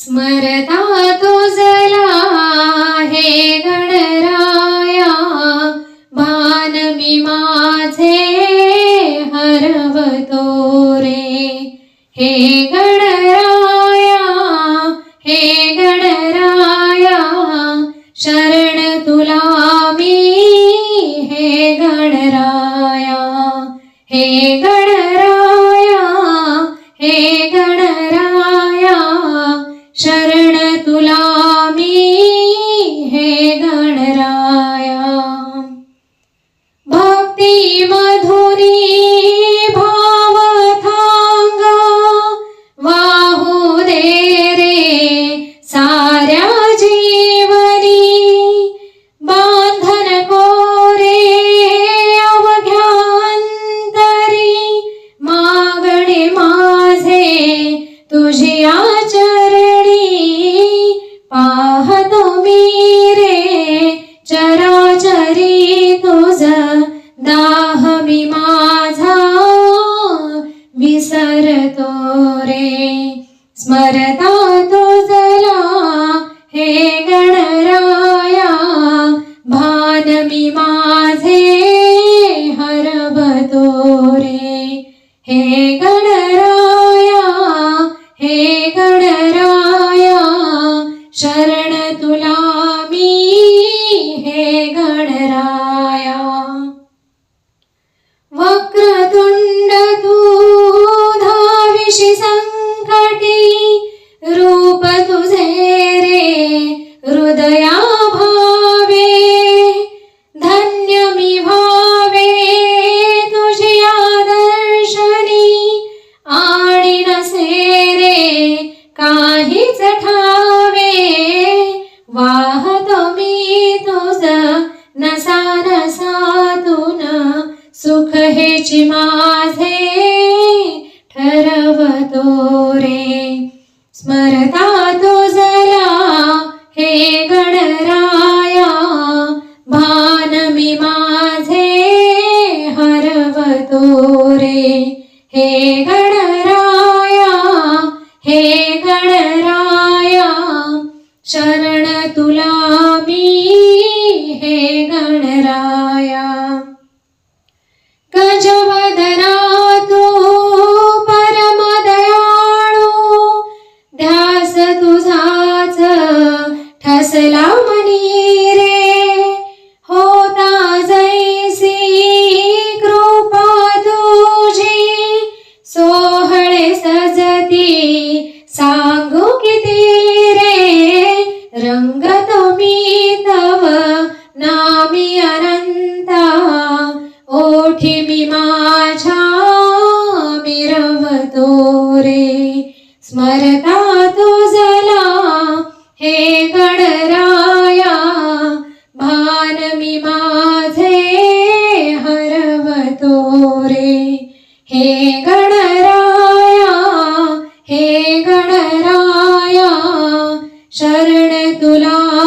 स्मरता तुझला हे गणराया भान मी माझे हरवतो रे. हे तुझी आचरणी पाहतो मी रे. चराचरी तुझ दाह मी माझा विसरतो रे. स्मरता तुझला हे नसा नसातून सुख हेची माझे ठरवतो रे. स्मरता तो जरा हे गणराया भान मी माझे हरवतो रे. हे गणराया हे गणराया शरण ठसला मनी रे. होता जैसी कृपा तुझी. सोहळे सजती सांगू किती रे. रंगत मी तव नामी अनंता. ओठी मी माझ्या मिरवतो रे. स्मरत गणराया भान मी माझे हरवतो रे. हे गणराया हे गणराया शरण तुला